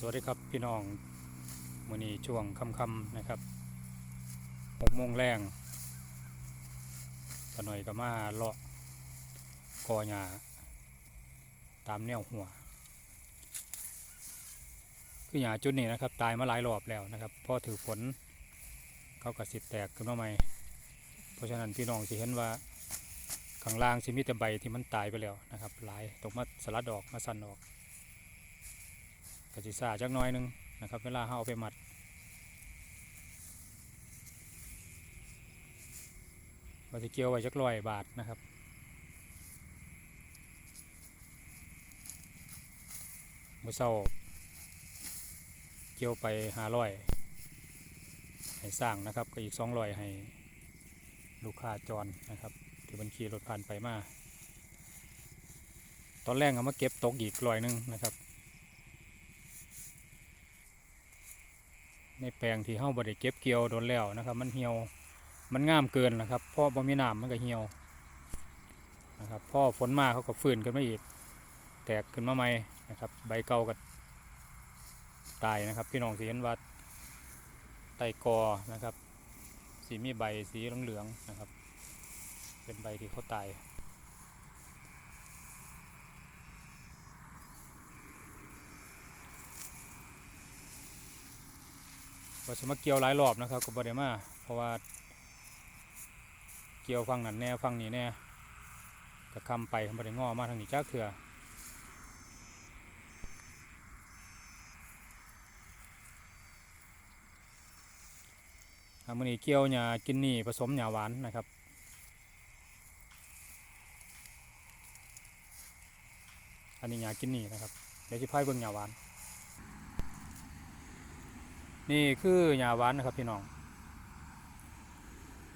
สวัสดีครับพี่น้องมื้อนี้ช่วงค่ำๆนะครับหกโมงแรงตะหน่อยก็มาเลาะกอหญ้าตามแนวหัว คือหญ้าจุดนี้นะครับ ตายมาหลายรอบแล้วนะครับพอถือฝนเขาก็สิแตกขึ้นมาใหม่ เพราะฉะนั้นพี่น้องสิเห็นว่าข้างล่างสิมีแต่ใบที่มันตายไปแล้วนะครับหลายตกมาสลัดออกมาสั่นออก กสิซาจักหน้อยหนึงนะครับ เวลาเราเอาไปหมัด เราจะเกี่ยวไว้จักร้อยบาทนะครับมื่อเช้าเกี่ยวไปหาร้อยให้สร้างนะครับ ก็อีกสองร้อยให้ลูกค้าจรนะครับที่บัญชีรถผ่านไปมา ตอนแรกเอามาเก็บตกอีกร้อยหนึงนะครับ ในแปลงที่เฮาบ่ได้เก็บเกี่ยวโดนแล้วนะครับ มันเหี่ยวมันงามเกินนะครับเพราะบ่มีน้ำมันก็เหี่ยวนะครับพอฝนมาเขาก็ฟื้นขึ้นมาอีก แตกขึ้นมาใหม่นะครับ ใบเก่าก็ตายนะครับ พี่น้องสิเห็นว่าไตกอนะครับ สีมีใบสีเหลืองๆนะครับ เป็นใบที่เขาตาย ว่าสมาเกี่ยวหลายรอบนะครับก็บ่ได้มาเพราะว่า เกี่ยวฟังนั่นแน่ฟังนี้แน่ก็คำไปบ่ได้ง้อมาทางนี้จ้าเถื่ออ่ามื้อนี้เกี่ยวหญ้ากินนี่ผสมหญ้าหวานนะครับ อันนี้หญ้ากินนี่นะครับ เดี๋ยวสิพายเบิ่งหญ้าหวาน นี่คือหญ้าหวานนะครับพี่น้อง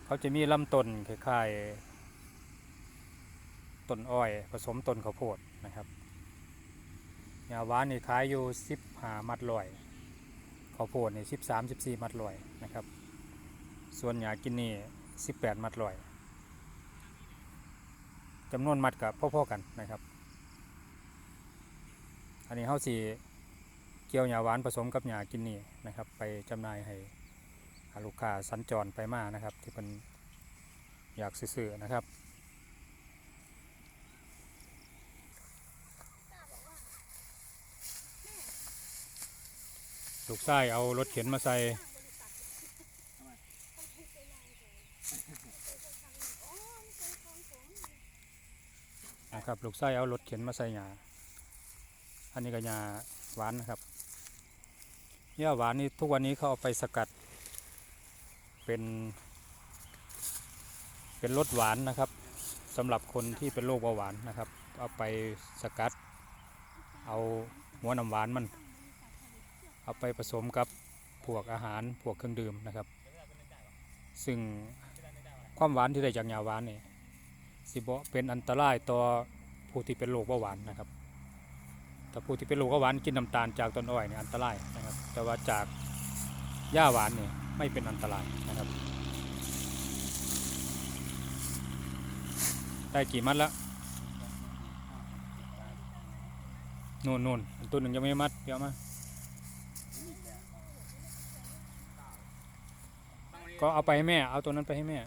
เขาจะมีลำต้นคล้ายๆต้นอ้อยผสมต้นข้าวโพดนะครับหญ้าหวานนี่ขายอยู่สิบหามัดลอยข้าวโพดนี่สิบสามสิบสี่มัดลอยนะครับ ส่วนหญ้ากินนี่สิบแปดมัดลอยจำนวนมัดกับพ่อๆกันนะครับ อันนี้เขาสี เกี่ยวหญ้าหวานผสมกับหญ้ากินนี่นะครับ ไปจำหน่ายให้ลูกค้าสัญจรไปมานะครับ ที่เป็นอยากซื้อๆนะครับลูกชายเอารถเข็นมาใส่นะครับลูกชายเอารถเข็นมาใส่หญ้าอันนี้ก็หญ้าหวานนะครับ หญ้าหวานนี่ทุกวันนี้เขาเอาไปสกัด เป็น เป็นรสหวานนะครับสำหรับคนที่เป็นโรคเบาหวานนะครับ เอาไปสกัด เอาหัวน้ำหวานมัน เอาไปผสมกับพวกอาหารพวกเครื่องดื่มนะครับ ซึ่งความหวานที่ได้จากหญ้าหวานนี่สิบเป็นอันตรายต่อผู้ที่เป็นโรคเบาหวานนะครับ ถ้าผู้ที่เป็นโรคหวานกินน้ำตาลจากต้นอ้อยนี่อันตรายนะครับ แต่ว่าจากหญ้าหวานนี่ไม่เป็นอันตรายนะครับ ได้กี่มัดแล้วนู่นนู่นอันตัวหนึ่งยังไม่มัดเดี๋ยวมาก็เอาไปให้แม่ เอาตัวนั้นไปให้แม่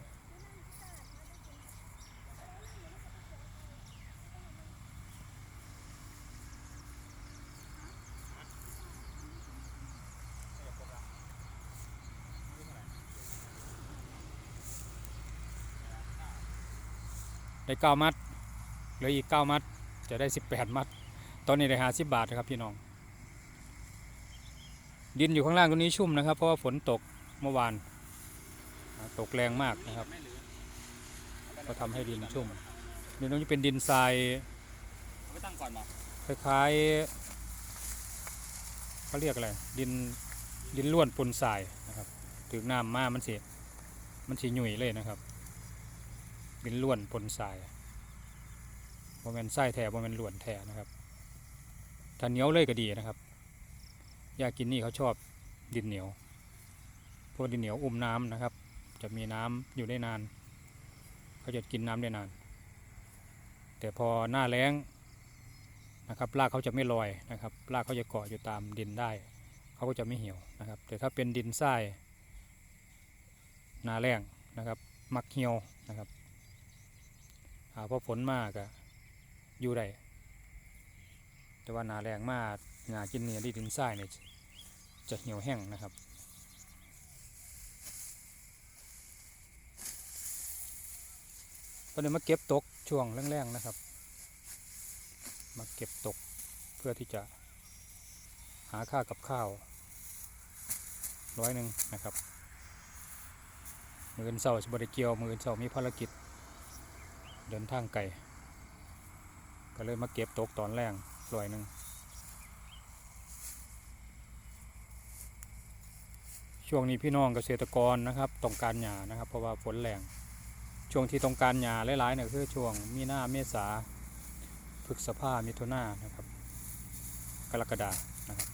ได้เก้ามัดเหลืออีกเก้ามัด จะได้สิบแปดมัด ตอนนี้ได้หาสิบบาทนะครับพี่น้อง ดินอยู่ข้างล่างตรงนี้ชุ่มนะครับ เพราะว่าฝนตกเมื่อวาน ตกแรงมากนะครับ ก็ทำให้ดินชุ่มดินตรงนี้เป็นดินทรายคล้ายๆเขาเรียกอะไร ดินดินล้วนปนทรายนะครับ ถึงน้ำมามันเสียมันสีหยุ่ยเลยนะครับ ดินล้วนปนทรายโมเมนทรายแท้โมเมนล้วนแท้นะครับถ้าเหนียวเลยก็ดีนะครับอยากกินนี่เขาชอบดินเหนียวเพราะดินเหนียวอุ้มน้ำนะครับ จะมีน้ำอยู่ได้นาน เขาจะกินน้ำได้นาน แต่พอหน้าแล้งนะครับรากเขาจะไม่ลอยนะครับรากเขาจะเกาะอยู่ตามดินได้ เขาก็จะไม่เหี่ยวนะครับ แต่ถ้าเป็นดินทรายนาแรงนะครับ มักเหี่ยวนะครับ หาพอฝนมากอะอยู่ได้แต่ว่านาแรงมากงากินเนี่ยที่ดินทรายเนี่ยจะเหี่ยวแห้งนะครับตอนนี้มาเก็บตกช่วงแรงๆนะครับ มาเก็บตกเพื่อที่จะหาค่ากับข้าวร้อยหนึ่งนะครับ มืออนเสาร์บริเกียวมืออนเสาร์มีภารกิจ เดินทางไกลก็เลยมาเก็บตกตอนแรงร้อยหนึ่งช่วงนี้พี่น้องเกษตรกรนะครับต้องการหญ้านะครับ เพราะว่าฝนแรงช่วงที่ต้องการหญ้าหลายๆเนี่ยคือช่วงมีนาเมษาพฤษภามิถุนานะครับ กรกฎานะครับ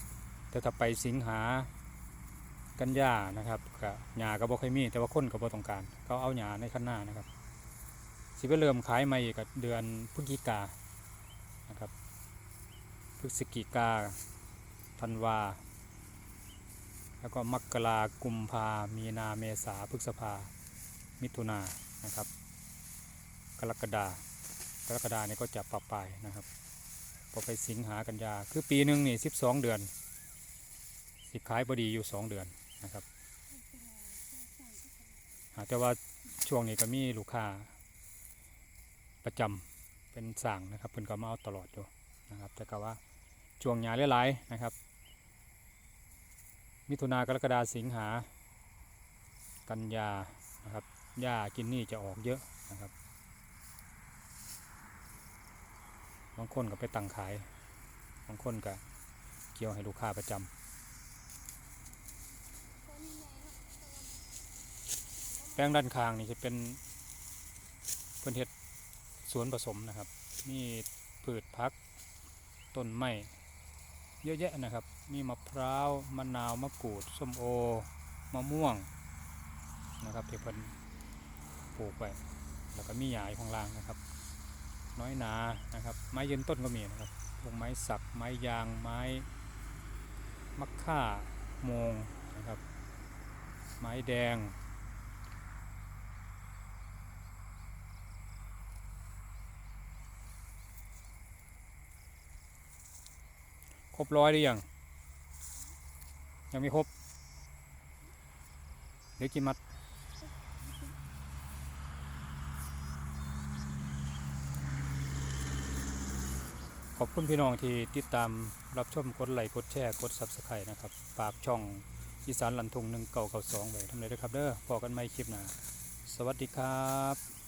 แต่ถ้าไปสิงหากันยานะครับก็หญ้าก็บ่ค่อยมีแต่ว่าคนก็บ่ต้องการ เขาเอาหญ้าในขั้นหน้านะครับ สิไปเริ่มขายใหม่อีกก็เดือนพฤศจิกานะครับพฤศจิกาธันวา แล้วก็มกรากุมภามีนาเมษาพฤษภา มิถุนานะครับ กรกฎากรกฎาเนี่ยก็จะปรับไปนะครับพอไปสิงหากันยา คือปีหนึ่งนี่สิบสองเดือน สิขายบดีอยู่สองเดือนนะครับแต่ว่าช่วงนี้ก็มีลูกค้า ประจำเป็นสั่งนะครับเพิ่นก็มาเอาตลอดอยู่นะครับแต่ก็ว่าช่วงหยาหลายๆนะครับ มิถุนากรกฎาสิงหา กันยานะครับหญ้ากินนี่จะออกเยอะนะครับบางคนก็ไปตั้งขายบางคนก็เกี่ยวให้ลูกค้าประจำแปลงด้านข้างนี่จะเป็นเพื่อนเฮ็ด สวนผสมนะครับ มีพืชพักต้นไม้เยอะแยะนะครับ มีมะพร้าวมะนาวมะกรูดส้มโอมะม่วงนะครับที่เพิ่นปลูกไว้แล้วก็มีหญ้ายข้างล่างนะครับ น้อยหนานะครับ ไม้ยืนต้นก็มีนะครับพวกไม้สักไม้ยางไม้มะค่าโมงนะครับ ไม้แดง รบร้อยหรือยัง ยังไม่ครบเหลือกี่มัดขอบคุณพี่น้องที่ติดตามรับชมกดไลค์กดแชร์กด Subscribe นะครับฝากช่องอีสานลันทุงหนึ่งเก่าเก่าสองไว้ทำเลยด้วยครับเด้อพอกันไม่คลิปหน้าสวัสดีครับ